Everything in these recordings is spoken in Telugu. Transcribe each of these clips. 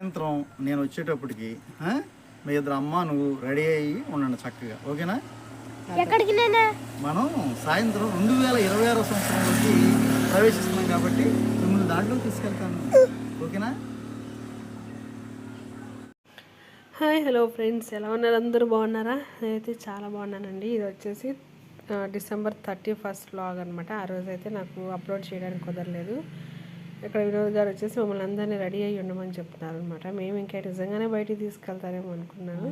సాయంత్రం నేను వచ్చేటప్పటికి మీ ఇద్దరు అమ్మ నువ్వు రెడీ అయ్యి ఉండండి చక్కగా. ఓకేనా? ఎక్కడికి నేనే మనం సాయంత్రం రెండు వేల ఇరవై ఆరో సంవత్సరంలోకి ప్రవేశిస్తున్నాం కాబట్టి మిమ్మల్ని దాంట్లో తీసుకెళ్తాను. ఓకేనా? Hi hello friends. ఎలా ఉన్నారు? అందరూ బాగున్నారా? నేనైతే చాలా బాగున్నానండి. ఇది వచ్చేసి డిసెంబర్ థర్టీ ఫస్ట్ వ్లాగ్ అనమాట ఆ రోజు అయితే నాకు అప్లోడ్ చేయడానికి కుదరలేదు. ఇక్కడ వినోద్ గారు వచ్చేసి మమ్మల్ని అందరినీ రెడీ అయ్యి ఉండమని చెప్తున్నారు అనమాట మేము ఇంకా నిజంగానే బయటికి తీసుకెళ్తారేమో అనుకున్నాను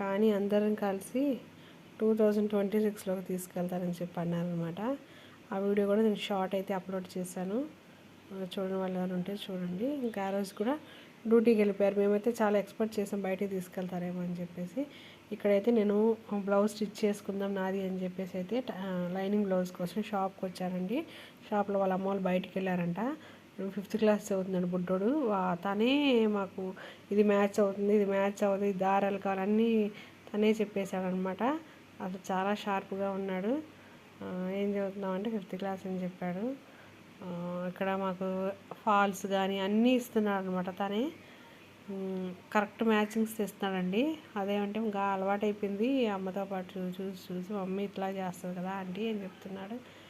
కానీ అందరం కలిసి టూ థౌజండ్ ట్వంటీ సిక్స్లోకి తీసుకెళ్తారని చెప్పి అన్నారనమాట ఆ వీడియో కూడా నేను షార్ట్ అయితే అప్లోడ్ చేశాను. చూడని వాళ్ళు ఎవరు ఉంటే చూడండి. ఇంకా ఆ రోజు కూడా డ్యూటీకి వెళ్ళిపోయారు. మేమైతే చాలా ఎక్స్పెక్ట్ చేసాం బయటికి తీసుకెళ్తారేమో అని చెప్పేసి. ఇక్కడైతే నేను బ్లౌజ్ స్టిచ్ చేసుకుందాం నాది అని చెప్పేసి అయితే లైనింగ్ బ్లౌజ్ కోసం షాప్కి వచ్చానండి. షాప్లో వాళ్ళ అమ్మ వాళ్ళు బయటికి వెళ్ళారంట. ఫిఫ్త్ క్లాస్ చదువుతున్నాడు బుడ్డోడు. వా- తనే మాకు ఇది మ్యాచ్ అవుతుంది ఇది మ్యాచ్ అవుతుంది ఇది దారాలు కావాలన్నీ తనే చెప్పేశాడనమాట అసలు చాలా షార్ప్గా ఉన్నాడు. ఏం చదువుతున్నావు అంటే ఫిఫ్త్ క్లాస్ అని చెప్పాడు. ఇక్కడ మాకు ఫాల్స్ కానీ అన్నీ ఇస్తున్నాడు అనమాట తనే కరెక్ట్ మ్యాచింగ్స్ తెస్తున్నాడండి. అదేమంటే ఇంకా అలవాటు అయిపోయింది అమ్మతో పాటు చూసి చూసి మమ్మీ ఇట్లా చేస్తుంది కదా ఆంటీ అని చెప్తున్నాడు.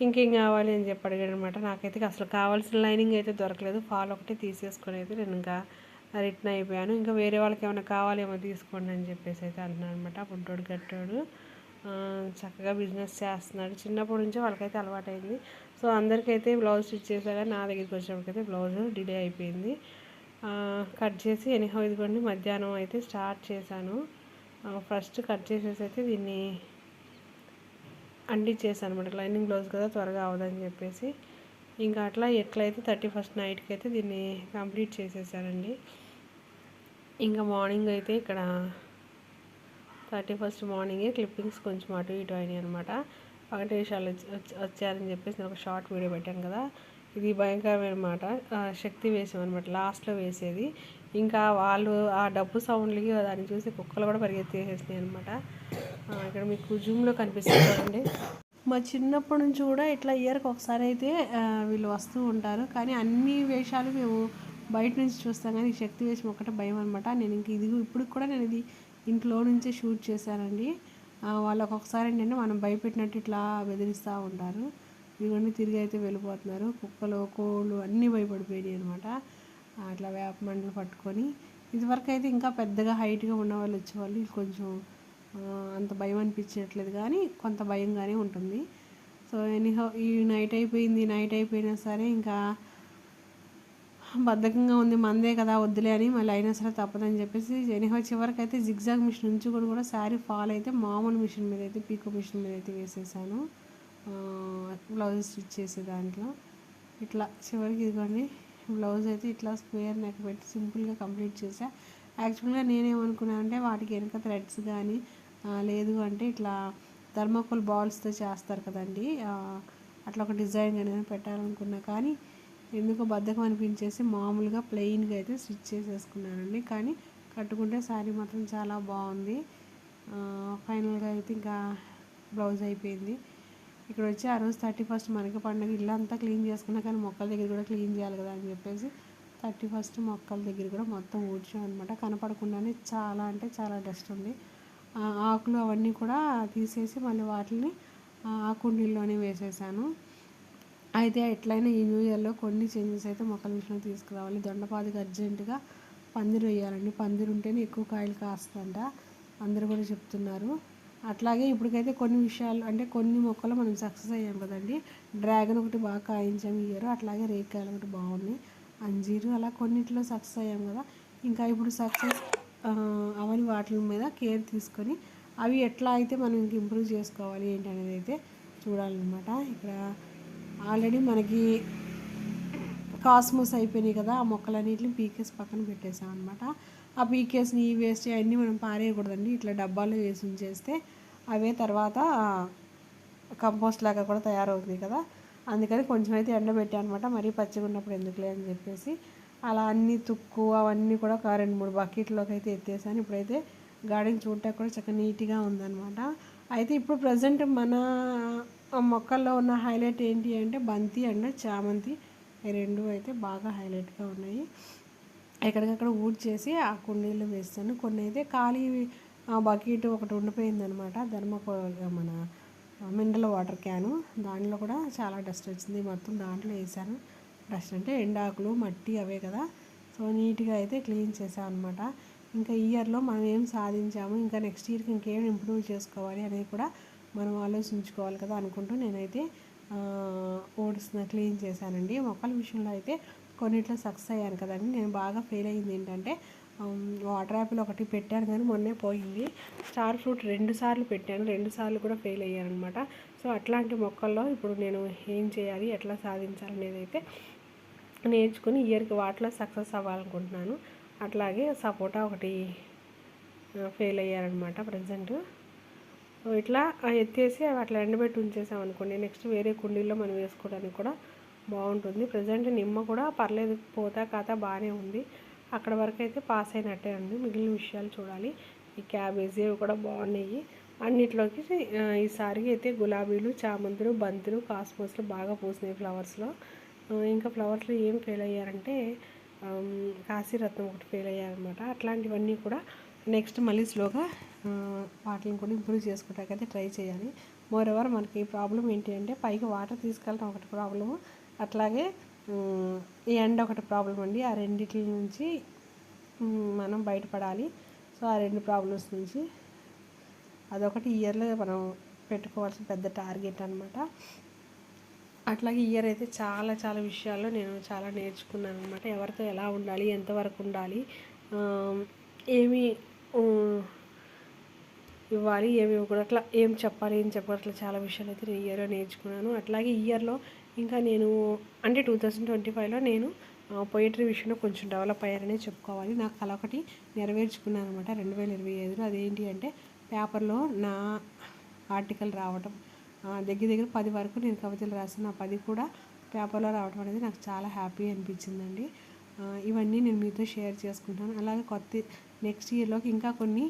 ఇంకేం కావాలి అని చెప్పి అడిగాడు అనమాట నాకైతే అసలు కావాల్సిన లైనింగ్ అయితే దొరకలేదు. ఫాల్ ఒకటి తీసేసుకొని అయితే నేను ఇంకా రిటర్న్ అయిపోయాను. ఇంకా వేరే వాళ్ళకి ఏమైనా కావాలేమో తీసుకోండి అని చెప్పేసి అయితే అంటున్నాడు అనమాట బుడ్డోడు కట్టాడు చక్కగా బిజినెస్ చేస్తున్నాడు. చిన్నప్పటి నుంచే వాళ్ళకైతే అలవాటైంది. సో అందరికైతే బ్లౌజ్ స్టిచ్ చేశా నా దగ్గరికి వచ్చినప్పటికైతే బ్లౌజ్ డిలే అయిపోయింది. కట్ చేసి ఎనిహో ఇదిగోండి మధ్యాహ్నం అయితే స్టార్ట్ చేశాను. ఫస్ట్ కట్ చేసేసి అయితే దీన్ని అంటించేసాను అనమాట లైనింగ్ బ్లౌజ్ కదా త్వరగా అవదని చెప్పేసి. ఇంకా అట్లా ఎట్లయితే థర్టీ ఫస్ట్ నైట్కి అయితే దీన్ని కంప్లీట్ చేసేసానండి. ఇంకా మార్నింగ్ అయితే ఇక్కడ థర్టీ ఫస్ట్ మార్నింగే క్లిప్పింగ్స్ కొంచెం అటు ఇటు అయినాయి అనమాట వెంకటేశాలు వచ్చారని చెప్పేసి నేను ఒక షార్ట్ వీడియో పెట్టాను కదా. ఇది భయంకరమైన మాట. శక్తి వేసాం అనమాట లాస్ట్లో వేసేది. ఇంకా వాళ్ళు ఆ డబ్బు సౌండ్లకి దాన్ని చూసి కుక్కలు కూడా పరిగెత్తేసేసినాయి అనమాట ఇక్కడ మీకు జూమ్లో కనిపిస్తుంది చూడండి. మా చిన్నప్పటి నుంచి కూడా ఇట్లా ఇయర్కి ఒకసారి అయితే వీళ్ళు వస్తూ ఉంటారు. కానీ అన్ని వేషాలు మేము బయట నుంచి చూస్తాం కానీ శక్తి వేషం ఒకటే భయం అనమాట నేను ఇంక ఇది ఇప్పుడు కూడా నేను ఇది ఇంట్లో నుంచే షూట్ చేశానండి. వాళ్ళు ఒక్కొక్కసారి ఏంటంటే మనం భయపెట్టినట్టు ఇట్లా బెదిరిస్తూ ఉంటారు. ఇవన్నీ తిరిగి అయితే వెళ్ళిపోతున్నారు. కుక్కలు కోళ్ళు అన్నీ భయపడిపోయినాయి అనమాట అట్లా వేప మండలు పట్టుకొని ఇదివరకు అయితే ఇంకా పెద్దగా హైట్గా ఉన్న వాళ్ళు వచ్చేవాళ్ళు వీళ్ళు కొంచెం అంత భయం అనిపించట్లేదు కానీ కొంత భయంగానే ఉంటుంది. సో ఎనీహో ఈ నైట్ అయిపోయింది నైట్ అయిపోయినా సరే ఇంకా బద్ధకంగా ఉంది మందే కదా వద్దులే అని మళ్ళీ అయినా సరే తప్పదని చెప్పేసి ఎనీహో చివరికి అయితే జిగ్జాగ్ మిషన్ నుంచి కూడా కూడా శారీ ఫాల్ అయితే మామూలు మిషన్ మీద అయితే పీకో మిషన్ మీద అయితే వేసేసాను. బ్లౌజ్ స్టిచ్ చేసే దాంట్లో. ఇట్లా చివరికి ఇదిగోండి. బ్లౌజ్ అయితే ఇట్లా స్క్వేర్ నెక్ పెట్టి సింపుల్గా కంప్లీట్ చేసా యాక్చువల్గా నేనేమనుకున్నా అంటే వాటికి వెనక థ్రెడ్స్ కానీ లేదు అంటే ఇట్లా థర్మాకోల్ బాల్స్తో చేస్తారు కదండి. అట్లా ఒక డిజైన్ కానీ పెట్టాలనుకున్నా కానీ ఎందుకో బద్ధకం అనిపించేసి మామూలుగా ప్లెయిన్గా అయితే స్టిచ్ చేసేసుకున్నానండి. కానీ కట్టుకుంటే శారీ మాత్రం చాలా బాగుంది. ఫైనల్గా అయితే ఇంకా బ్లౌజ్ అయిపోయింది. ఇక్కడ వచ్చి ఆ రోజు థర్టీ ఫస్ట్ మనకి పండుగ ఇల్లంతా క్లీన్ చేసుకున్నా కానీ మొక్కల దగ్గర కూడా క్లీన్ చేయాలి కదా అని చెప్పేసి థర్టీ ఫస్ట్ మొక్కల దగ్గర కూడా మొత్తం ఊడ్చాం అనమాట కనపడకుండానే చాలా అంటే చాలా డస్ట్ ఉంది. ఆకులు అవన్నీ కూడా తీసేసి మళ్ళీ వాటిని ఆ కుండీల్లోనే వేసేసాను. అయితే ఎట్లయినా ఈ న్యూ ఇయర్లో కొన్ని చేంజెస్ అయితే మొక్కల విషయంలో తీసుకురావాలి. దొండపాదికి అర్జెంటుగా పందిరు వేయాలండి. పందిరు ఉంటేనే ఎక్కువ కాయలు కాస్తుందంట అందరూ కూడా చెప్తున్నారు. అట్లాగే ఇప్పటికైతే కొన్ని విషయాలు అంటే కొన్ని మొక్కలు మనం సక్సెస్ అయ్యాం కదండి. డ్రాగన్ ఒకటి బాగా కాయించాం ఈ ఇయర్ అట్లాగే రేకాయలు ఒకటి బాగున్నాయి. అంజీరు అలా కొన్నిట్లో సక్సెస్ అయ్యాం కదా. ఇంకా ఇప్పుడు సక్సెస్ అవని వాటి మీద కేర్ తీసుకొని అవి ఎట్లా అయితే మనం ఇంక ఇంప్రూవ్ చేసుకోవాలి ఏంటి అనేది అయితే చూడాలన్నమాట. ఇక్కడ ఆల్రెడీ మనకి కాస్మోస్ అయిపోయినాయి కదా ఆ మొక్కలన్నిటిని పీకేసి పక్కన పెట్టేసాం అనమాట ఆ పీకేస్ని ఈ వేస్ట్ అవన్నీ మనం పారేయకూడదండి. ఇట్లా డబ్బాలు వేసి ఉంచేస్తే అవే తర్వాత కంపోస్ట్ లాగా కూడా తయారవుతుంది కదా. అందుకని కొంచెం అయితే ఎండబెట్టాను అనమాట. మరీ పచ్చిగా ఉన్నప్పుడు ఎందుకులే అని చెప్పేసి అలా అన్ని తుక్కు అవన్నీ కూడా ఒక రెండు మూడు బకెట్లోకి అయితే ఎత్తేసాను. ఇప్పుడైతే గార్డెన్ చూడటానికి కూడా చక్కగా నీట్గా ఉందన్నమాట. అయితే ఇప్పుడు ప్రజెంట్ మన మొక్కల్లో ఉన్న హైలైట్ ఏంటి అంటే బంతి అండ్ చామంతి. ఈ రెండు అయితే బాగా హైలైట్గా ఉన్నాయి. ఎక్కడికక్కడ ఊడ్ చేసి ఆ కుండీలు వేస్తాను. కొన్ని అయితే ఖాళీ బకెట్ ఒకటి ఉండిపోయిందనమాట. ధర్మకో మన మినరల్ వాటర్ క్యాను. దాంట్లో కూడా చాలా డస్ట్ వచ్చింది. మొత్తం దాంట్లో వేసాను. డస్ట్ అంటే ఎండాకులు మట్టి అవే కదా. సో నీట్గా అయితే క్లీన్ చేసాం అనమాట ఇంకా ఇయర్లో మనం ఏం సాధించాము? ఇంకా నెక్స్ట్ ఇయర్కి ఇంకేం ఇంప్రూవ్ చేసుకోవాలి అనేది కూడా మనం ఆలోచించుకోవాలి కదా అనుకుంటూ నేనైతే ఓడిస్తున్న క్లీన్ చేశానండి. మొక్కల విషయంలో అయితే కొన్నిట్లో సక్సెస్ అయ్యాను కదండి. నేను బాగా ఫెయిల్ అయింది ఏంటంటే వాటర్ యాపిల్ ఒకటి పెట్టాను కానీ మొన్నే పోయింది. స్టార్ ఫ్రూట్ రెండు సార్లు పెట్టాను. రెండు సార్లు కూడా ఫెయిల్ అయ్యాను అనమాట సో అట్లాంటి మొక్కల్లో ఇప్పుడు నేను ఏం చేయాలి ఎట్లా సాధించాలి అనేది అయితే నేర్చుకుని ఇయర్కి వాటిలో సక్సెస్ అవ్వాలనుకుంటున్నాను. అట్లాగే సపోటా ఒకటి ఫెయిల్ అయ్యారనమాట ప్రజెంట్ ఇట్లా ఎత్తేసి అవి అట్లా ఎండబెట్టి ఉంచేసాం అనుకోండి నెక్స్ట్ వేరే కుండీల్లో మనం వేసుకోవడానికి కూడా బాగుంటుంది. ప్రజెంట్ నిమ్మ కూడా పర్లేదు పోతా కాతా బాగానే ఉంది. అక్కడ వరకు అయితే పాస్ అయినట్టే ఉంది. మిగిలిన విషయాలు చూడాలి. ఈ క్యాబేజీ అవి కూడా బాగున్నాయి. అన్నిట్లోకి ఈసారి అయితే గులాబీలు చామంతులు బంతులు కాస్మోస్లు బాగా పూసినాయి ఫ్లవర్స్లో. ఇంకా ఫ్లవర్స్లో ఏం ఫెయిల్ అయ్యారంటే కాశీరత్నం ఒకటి ఫెయిల్ అయ్యారనమాట అట్లాంటివన్నీ కూడా నెక్స్ట్ మళ్ళీ స్లోగా వాటిని కూడా ఇంప్రూవ్ చేసుకోవడానికి ట్రై చేయాలి. మోర్ ఎవర్ మనకి ప్రాబ్లం ఏంటి అంటే పైకి వాటర్ తీసుకెళ్ళడం ఒకటి ప్రాబ్లము అట్లాగే ఈ ఎండ్ ఒకటి ప్రాబ్లం అండి. ఆ రెండిటి నుంచి మనం బయటపడాలి. సో ఆ రెండు ప్రాబ్లమ్స్ నుంచి అదొకటి ఇయర్లో మనం పెట్టుకోవాల్సిన పెద్ద టార్గెట్ అనమాట అట్లాగే ఇయర్ అయితే చాలా చాలా విషయాల్లో నేను చాలా నేర్చుకున్నాను అనమాట ఎవరితో ఎలా ఉండాలి ఎంతవరకు ఉండాలి ఏమి ఇవ్వాలి ఏమి ఇవ్వకూడదు అట్లా ఏం చెప్పాలి ఏం చెప్పకూడదు అట్లా చాలా విషయాలు అయితే నేను ఇయర్లో నేర్చుకున్నాను. అట్లాగే ఇయర్లో ఇంకా నేను అంటే టూ థౌజండ్ ట్వంటీ ఫైవ్లో నేను పోయిటరీ విషయంలో కొంచెం డెవలప్ అయ్యారనే చెప్పుకోవాలి. నాకు కల ఒకటి నెరవేర్చుకున్నాను అనమాట రెండు వేల ఇరవై ఐదులో. అదేంటి అంటే పేపర్లో నా ఆర్టికల్ రావటం దగ్గర దగ్గర పది వరకు నేను కవితలు రాసిన పది కూడా పేపర్లో రావడం అనేది నాకు చాలా హ్యాపీ అనిపించిందండి. ఇవన్నీ నేను మీతో షేర్ చేసుకుంటాను అలాగే కొత్త నెక్స్ట్ ఇయర్లోకి ఇంకా కొన్ని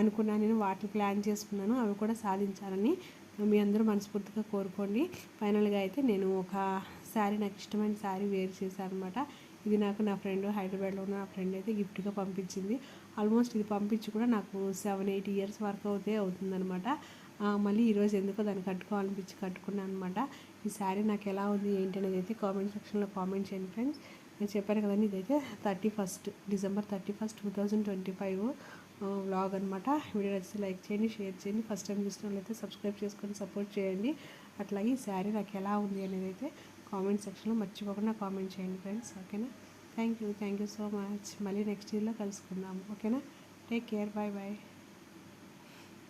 అనుకున్నాను నేను వాటిని ప్లాన్ చేసుకున్నాను. అవి కూడా సాధించాలని మీ అందరూ మనస్ఫూర్తిగా కోరుకోండి. ఫైనల్గా అయితే నేను ఒక శారీ నాకు ఇష్టమైన శారీ వేర్ చేశాను అనమాట ఇది నాకు నా ఫ్రెండ్ హైదరాబాద్లో ఉన్న నా ఫ్రెండ్ అయితే గిఫ్ట్గా పంపించింది. ఆల్మోస్ట్ ఇది పంపించి కూడా నాకు సెవెన్ ఎయిట్ ఇయర్స్ వరకు అవుతే అవుతుందనమాట మళ్ళీ ఈరోజు ఎందుకో దాన్ని కట్టుకోవాలనిపించి కట్టుకున్నాను అనమాట ఈ శారీ నాకు ఎలా ఉంది ఏంటి అనేది అయితే కామెంట్ సెక్షన్లో కామెంట్ చేయండి ఫ్రెండ్స్. నేను చెప్పాను కదండి ఇదైతే thirty first December thirty first two thousand twenty five vlog అనమాట వీడియో నచ్చితే లైక్ చేయండి షేర్ చేయండి. ఫస్ట్ టైం చూసిన వాళ్ళైతే సబ్స్క్రైబ్ చేసుకొని సపోర్ట్ చేయండి. అట్లాగే ఈ శారీ నాకు ఎలా ఉంది అనేది అయితే కామెంట్ సెక్షన్లో మర్చిపోకుండా కామెంట్ చేయండి ఫ్రెండ్స్ ఓకేనా thank you thank you so much మళ్ళీ నెక్స్ట్ ఇయర్లో కలుసుకుందాం. ఓకేనా టేక్ కేర్ బాయ్ బాయ్